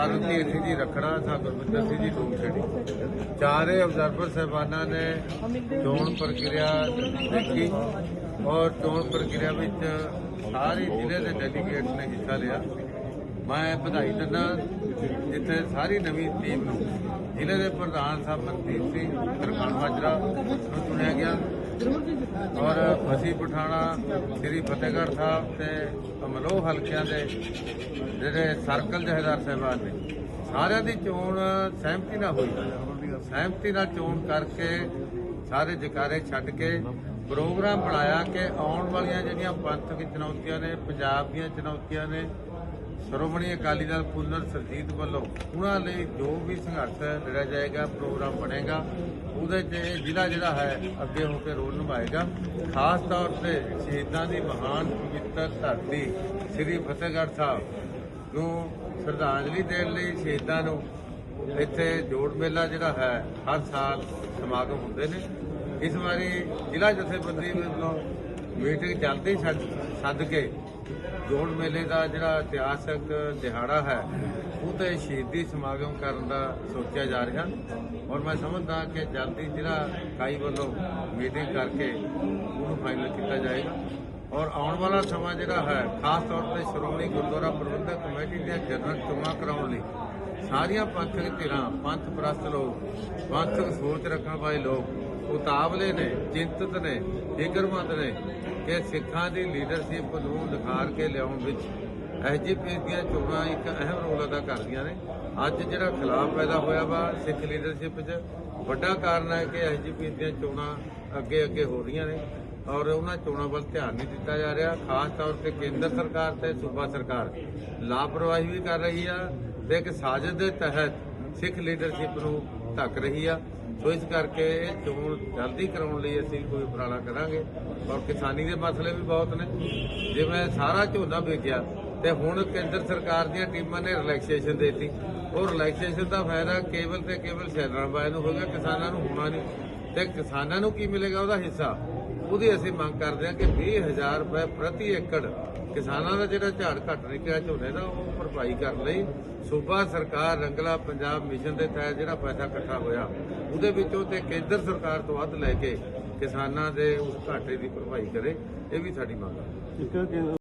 ਸਰਨਜੀਤ ਸਿੰਘ ਜੀ ਰੱਖੜਾ ਸਾ ਗੁਰਵਿੰਦਰ ਸਿੰਘ ਜੀ ਡੂਮਛੜੀ ਚਾਰੇ ਅਬਜ਼ਰਵਰ ਸਾਹਿਬਾਨਾਂ ਨੇ ਚੋਣ ਪ੍ਰਕਿਰਿਆ ਦੇਖੀ ਔਰ ਚੋਣ ਪ੍ਰਕਿਰਿਆ ਵਿੱਚ ਸਾਰੇ ਜ਼ਿਲ੍ਹੇ ਦੇ ਡੈਲੀਗੇਟਸ ਨੇ ਹਿੱਸਾ ਲਿਆ। ਮੈਂ ਵਧਾਈ ਦਿੰਦਾ ਜਿੱਥੇ ਸਾਰੀ ਨਵੀਂ ਟੀਮ ਨੂੰ। ਜ਼ਿਲ੍ਹੇ ਦੇ ਪ੍ਰਧਾਨ ਸਾਹਿਬ ਮਨਦੀਪ ਸਿੰਘ ਦਰਬਾਨ ਮਾਜਰਾ ਨੂੰ ਚੁਣਿਆ ਗਿਆ। ਔਰ ਫਸੀ ਪਠਾਣਾ ਸ੍ਰੀ ਫਤਿਹਗੜ੍ਹ ਸਾਹਿਬ ਤੇ ਅਮਲੋਹ ਹਲਕਿਆਂ ਦੇ ਜਿਹੜੇ ਸਰਕਲ ਜਹੇਦਾਰ ਸਾਹਿਬਾਨ ਨੇ, ਸਾਰਿਆਂ ਦੀ ਚੋਣ ਸਹਿਮਤੀ ਨਾਲ ਹੋਈ। ਸਹਿਮਤੀ ਨਾਲ ਚੋਣ ਕਰਕੇ ਸਾਰੇ ਜਕਾਰੇ ਛੱਡ ਕੇ ਪ੍ਰੋਗਰਾਮ ਬਣਾਇਆ ਕਿ ਆਉਣ ਵਾਲੀਆਂ ਜਿਹੜੀਆਂ ਪੰਥਕ ਚੁਣੌਤੀਆਂ ਨੇ, ਪੰਜਾਬ ਦੀਆਂ ਚੁਣੌਤੀਆਂ ਨੇ ਸ਼੍ਰੋਮਣੀ ਅਕਾਲੀ ਦਲ ਪੁਨਰ ਸਰਜੀਤ ਵੱਲੋਂ ਉਹਨਾਂ ਲਈ ਜੋ ਵੀ ਸੰਘਰਸ਼ ਲੜਿਆ ਜਾਏਗਾ, ਪ੍ਰੋਗਰਾਮ ਬਣੇਗਾ, ਉਹਦੇ 'ਚ ਜ਼ਿਲ੍ਹਾ ਜਿਹੜਾ ਹੈ ਅੱਗੇ ਹੋ ਕੇ ਰੋਲ ਨਿਭਾਏਗਾ। ਖਾਸ ਤੌਰ ਤੇ ਸ਼ਹੀਦਾਂ ਦੀ ਮਹਾਨ ਪਵਿੱਤਰ ਧਰਤੀ ਸ੍ਰੀ ਫਤਿਹਗੜ੍ਹ ਸਾਹਿਬ ਨੂੰ ਸ਼ਰਧਾਂਜਲੀ ਦੇਣ ਲਈ ਸ਼ਹੀਦਾਂ ਨੂੰ ਇੱਥੇ ਜੋੜ ਮੇਲਾ ਜਿਹੜਾ ਹੈ, ਹਰ ਸਾਲ ਸਮਾਗਮ ਹੁੰਦੇ ਨੇ। ਇਸ ਵਾਰੀ ਜ਼ਿਲ੍ਹਾ ਜਥੇਬੰਦੀ ਵੱਲੋਂ ਮੀਟਿੰਗ ਜਲਦੀ ਸੱਦ ਸੱਦ ਕੇ ਜੋੜ ਮੇਲੇ ਦਾ ਜਿਹੜਾ ਇਤਿਹਾਸਕ ਦਿਹਾੜਾ ਹੈ, ਉਹ ਤੇ ਸ਼ਹੀਦੀ ਸਮਾਗਮ ਕਰਨ ਦਾ ਸੋਚਿਆ ਜਾ ਰਿਹਾ। ਔਰ ਮੈਂ ਸਮਝਦਾ ਕਿ ਜਲਦੀ ਜਿਹੜਾ ਇਕਾਈ ਵੱਲੋਂ ਮੀਟਿੰਗ ਕਰਕੇ ਉਹਨੂੰ ਫਾਈਨਲ ਕੀਤਾ ਜਾਏਗਾ। ਔਰ ਆਉਣ ਵਾਲਾ ਸਮਾਂ ਜਿਹੜਾ ਹੈ, ਖਾਸ ਤੌਰ ਤੇ ਸ਼੍ਰੋਮਣੀ ਗੁਰਦੁਆਰਾ ਪ੍ਰਬੰਧਕ ਕਮੇਟੀ ਦੀਆਂ ਜਨਰਲ ਚੋਣਾਂ ਕਰਾਉਣ ਲਈ ਸਾਰੀਆਂ ਪੰਥਕ ਧਿਰਾਂ, ਪੰਥ ਪ੍ਰਸਤ ਲੋਕ ਪੰਥਕ ਸੋਚ ਰੱਖਣ ਵਾਲੇ ਲੋਕ ਉਤਾਵਲੇ ਨੇ, ਚਿੰਤਤ ਨੇ, ਫਿਕਰਮੰਦ ਨੇ ਕਿ ਸਿੱਖਾਂ ਦੀ ਲੀਡਰਸ਼ਿਪ ਨੂੰ ਨਿਖਾਰ ਕੇ ਲਿਆਉਣ ਵਿੱਚ ਐਸਜੀਪੀ ਦੀਆਂ ਚੋਣਾਂ ਇੱਕ ਅਹਿਮ ਰੋਲ ਅਦਾ ਕਰਦੀਆਂ ਨੇ। ਅੱਜ ਜਿਹੜਾ ਖਿਲਾਫ ਪੈਦਾ ਹੋਇਆ ਵਾ ਸਿੱਖ ਲੀਡਰਸ਼ਿਪ 'ਚ, ਵੱਡਾ ਕਾਰਨ ਹੈ ਕਿ ਐਸਜੀਪੀ ਦੀਆਂ ਚੋਣਾਂ ਅੱਗੇ ਅੱਗੇ ਹੋ ਰਹੀਆਂ ਨੇ ਔਰ ਉਹਨਾਂ ਚੋਣਾਂ ਵੱਲ ਧਿਆਨ ਨਹੀਂ ਦਿੱਤਾ ਜਾ ਰਿਹਾ। ਖਾਸ ਤੌਰ ਤੇ ਕੇਂਦਰ ਸਰਕਾਰ ਤੇ ਸੂਬਾ ਸਰਕਾਰ ਲਾਪਰਵਾਹੀ ਵੀ ਕਰ ਰਹੀ ਆ। ਤੇ ਇੱਕ ਸਾਜ਼ਿਸ਼ ਦੇ ਤਹਿਤ ਸਿੱਖ ਲੀਡਰਸ਼ਿਪ ਨੂੰ ਧੱਕ ਰਹੀ ਆ। ਸੋ ਇਸ ਕਰਕੇ ਇਹ ਚੋਣ ਜਲਦੀ ਕਰਾਉਣ ਲਈ ਅਸੀਂ ਕੋਈ ਉਪਰਾਲਾ ਕਰਾਂਗੇ। ਔਰ ਕਿਸਾਨੀ ਦੇ ਮਸਲੇ ਵੀ ਬਹੁਤ ਨੇ। ਜਿਵੇਂ ਸਾਰਾ ਝੋਨਾ ਵੇਚਿਆ ਤੇ ਹੁਣ ਕੇਂਦਰ ਸਰਕਾਰ ਦੀਆਂ ਟੀਮਾਂ ਨੇ ਰਿਲੈਕਸੇਸ਼ਨ ਦੇਤੀ। ਉਹ ਰਿਲੈਕਸੇਸ਼ਨ ਦਾ ਫਾਇਦਾ ਕੇਵਲ ਤੇ ਕੇਵਲ ਸ਼ਹਿਰਾਂ ਵਾਲਿਆਂ ਨੂੰ ਹੋਗਾ ਕਿਸਾਨਾਂ ਨੂੰ ਹੋਣਾ ਨਹੀਂ। ਤੇ ਕਿਸਾਨਾਂ ਨੂੰ ਕੀ ਮਿਲੇਗਾ ਉਹਦਾ ਹਿੱਸਾ? ਉਹਦੀ ਅਸੀਂ ਮੰਗ ਕਰਦੇ ਹਾਂ ਕਿ 20000 ਰੁਪਏ ਪ੍ਰਤੀ ਏਕੜ ਕਿਸਾਨਾਂ ਦਾ ਜਿਹੜਾ ਝਾੜ ਘੱਟ ਨਿਕਲਿਆ, ਝੋਨੇ ਦਾ, ਉਹ ਭਰਪਾਈ ਕਰਨ ਲਈ ਸੂਬਾ ਸਰਕਾਰ ਰੰਗਲਾ ਪੰਜਾਬ ਮਿਸ਼ਨ ਦੇ ਤਹਿਤ ਜਿਹੜਾ ਪੈਸਾ ਇਕੱਠਾ ਹੋਇਆ, ਉਹਦੇ ਵਿੱਚੋਂ ਤੇ ਕੇਂਦਰ ਸਰਕਾਰ ਤੋਂ ਵੱਧ ਲੈ ਕੇ ਕਿਸਾਨਾਂ ਦੇ ਉਸ ਘਾਟੇ ਦੀ ਭਰਪਾਈ ਕਰੇ, ਇਹ ਵੀ ਸਾਡੀ ਮੰਗ ਹੈ।